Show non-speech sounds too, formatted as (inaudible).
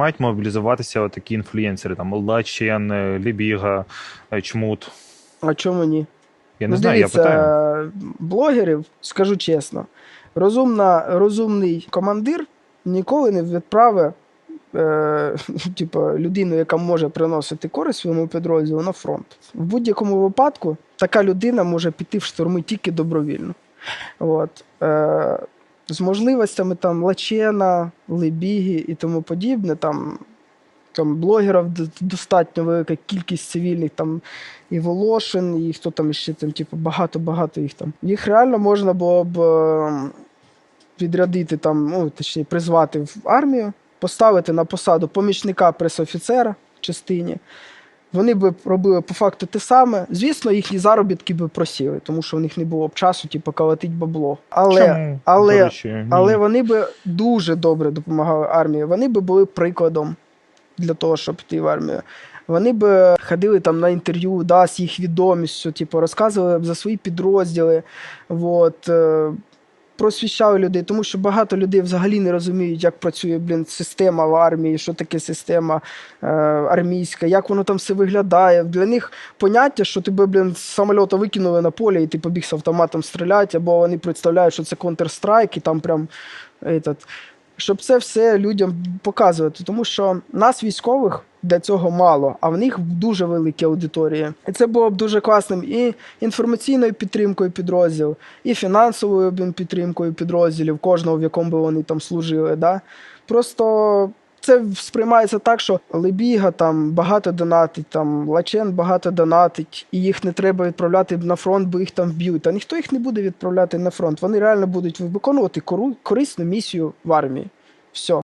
Мають мобілізуватися такі інфлюєнсери, там Лачен, е, Лібіга, е, Чмут. А чому ні? Я не ну, знаю, дивіться, я питаю. блогерів, скажу чесно, розумна, розумний командир ніколи не відправить е, (laughs) типу, людину, яка може приносити користь своєму підрозділу на фронт. В будь-якому випадку така людина може піти в штурми тільки добровільно. От. Е, з можливостями там Лачена, Лебіги і тому подібне, там, там блогерів достатньо велика кількість цивільних, там і Волошин, і хто там ще там, типу, багато-багато їх там. Їх реально можна було б е, відрядити там, ну, точніше, призвати в армію, поставити на посаду помічника пресофіцера в частині. Вони б робили по факту те саме. Звісно, їхні заробітки б просіли, тому що у них не було б часу, типу, колотить бабло. Але, Чому, але, але вони би дуже добре допомагали армії. Вони би були прикладом для того, щоб йти в армію. Вони б ходили там на інтерв'ю, да, з їх відомістю, типу, розказували б за свої підрозділи, от, е, просвіщали людей, тому що багато людей взагалі не розуміють, як працює блін, система в армії, що таке система е, армійська, як воно там все виглядає. Для них поняття, що тебе блін, з самольота викинули на поле, і ти побіг з автоматом стріляти, або вони представляють, що це Counter-Strike, і там прям этот, щоб це все людям показувати. Тому що нас, військових, для цього мало, а в них дуже великі аудиторії. І це було б дуже класним і інформаційною підтримкою підрозділів, і фінансовою підтримкою підрозділів, кожного, в якому би вони там служили. Да? Просто це сприймається так, що Лебіга там багато донатить, там Лачен багато донатить, і їх не треба відправляти на фронт, бо їх там вб'ють. А ніхто їх не буде відправляти на фронт. Вони реально будуть виконувати корисну місію в армії. Все.